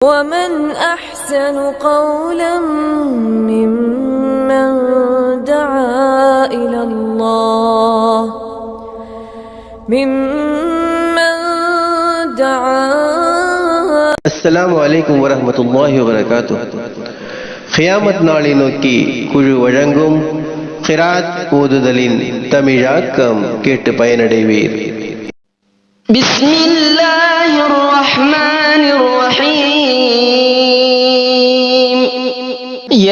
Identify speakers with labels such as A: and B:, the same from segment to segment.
A: ومن أحسن قولا ممن دعا إلى الله ممن دعا
B: அஸ்ஸலாமு அலைக்கும் வரஹ்மத்துல்லாஹி வபரகாத்து கியாமத் நாளை நோக்கி குழு வழங்கும் கிராத் ஓதுதலின் தமிழாக்கம் கேட்டு பயனடைவீர்
C: بسم الله الرحمن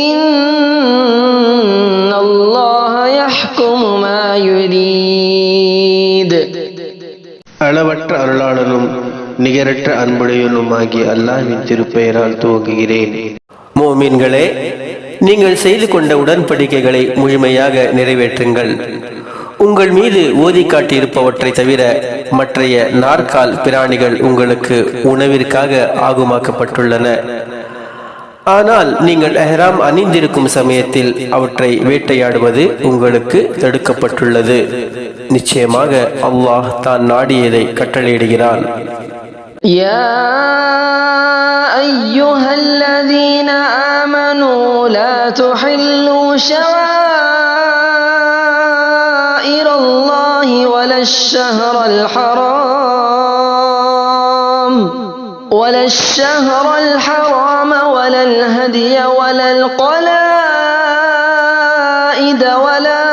C: إن الله يحكم ما يريد
B: அளவற்ற அருளாளனும் நிகரற்ற அன்புடையனும் ஆகிய அல்லாஹ்வின் திருப்பெயரால் துவங்குகிறேன் மோமீன்களே நீங்கள் செய்து கொண்ட உடன்படிக்கைகளை முழுமையாக நிறைவேற்றுங்கள் உங்கள் மீது ஓதி காட்டியிருப்பவற்றை தவிர மற்றைய நாற்கால் பிராணிகள் உங்களுக்கு உணவிற்காக ஆகுமாக்கப்பட்டுள்ளன ஆனால் நீங்கள் எஹ்ராம் அணிந்திருக்கும் சமயத்தில் அவற்றை வேட்டையாடுவது உங்களுக்கு தடுக்கப்பட்டுள்ளது நிச்சயமாக அல்லாஹ் தான் நாடியதை கட்டளையிடுகிறான்
C: يا أيها الذين آمنوا لا تحلوا شعائر الله ولا الشهر الحرام ولا الشهر الحرام ولا الهدي ولا القلائد ولا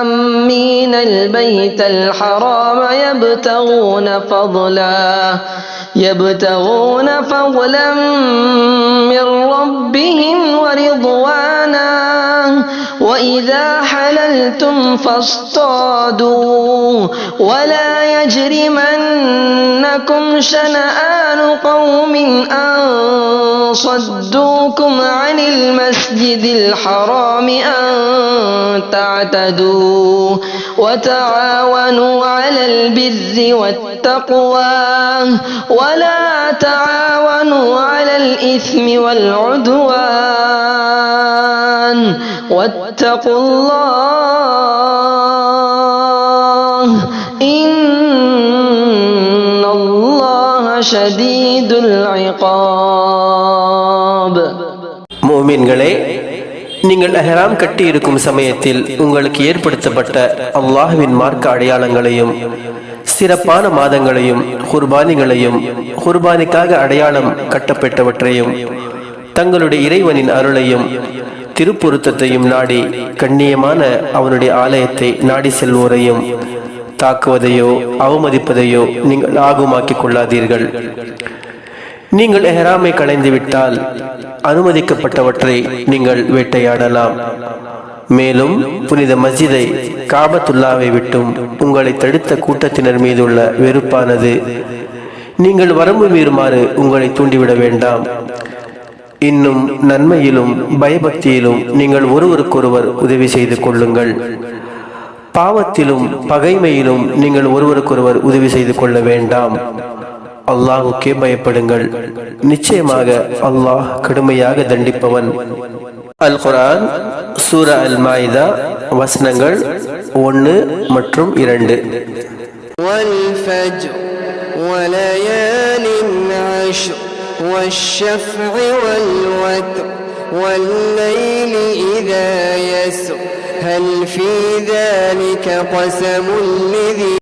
C: آمين. البيت الحرام يبتغون فضلا يبتغون فضلا من ربهم ورضوانا. وإذا حللتم فاصطادوا ولا يجرمنكم شنآن قوم أن صدوكم عن المسجد الحرام أن تعتدوا وتعاونوا على البر والتقوى ولا تعاونوا على الإثم والعدوان واتقوا الله إن الله شديد العقاب
B: மோமீன்களே நீங்கள் எஹ்ராம் கட்டி இருக்கும் சமயத்தில் உங்களுக்கு ஏற்படுத்தப்பட்ட அல்லாஹ்வின் மார்க்க அடையாளங்களையும் சிறப்பான மாதங்களையும் குர்பானிகளையும் குர்பானிக்காக அடையாளம் கட்டப்பட்டவற்றையும் தங்களுடைய இறைவனின் அருளையும் திருப்பொருத்தத்தையும் நாடி கண்ணியமான அவனுடைய ஆலயத்தை நாடி செல்வோரையும் தாக்குவதையோ அவமதிப்பதையோ நீங்கள் ஆகுமாக்கிக் கொள்ளாதீர்கள். நீங்கள் எஹராமை களைந்து விட்டால் அனுமதிக்கப்பட்டவற்றை நீங்கள் வேட்டையாடலாம். மேலும் புனித மஸ்ஜிதை காபத்துல்லாவை விட்டும் உங்களை தடுத்த கூட்டத்தினர் மீதுள்ள வெறுப்பானது. நீங்கள் வரம்பு மீறுமாறு உங்களை தூண்டிவிட வேண்டாம். இன்னும் நன்மையிலும் பயபக்தியிலும் நீங்கள் ஒருவருக்கொருவர் உதவி செய்து கொள்ளுங்கள் பாவத்திலும் பகைமையிலும் நீங்கள் ஒருவருக்கொருவர் உதவி செய்து கொள்ள வேண்டாம் அல்லாஹுக்கே பயப்படுங்கள் நிச்சயமாக அல்லாஹ் கடுமையாக தண்டிப்பவன் அல் குரான் சூர அல் மாயிதா வசனங்கள் ஒன்று மற்றும் இரண்டு
D: والفجر وليال عشر والشفع والوتر والليل إذا يسر هل في ذلك قسم لذي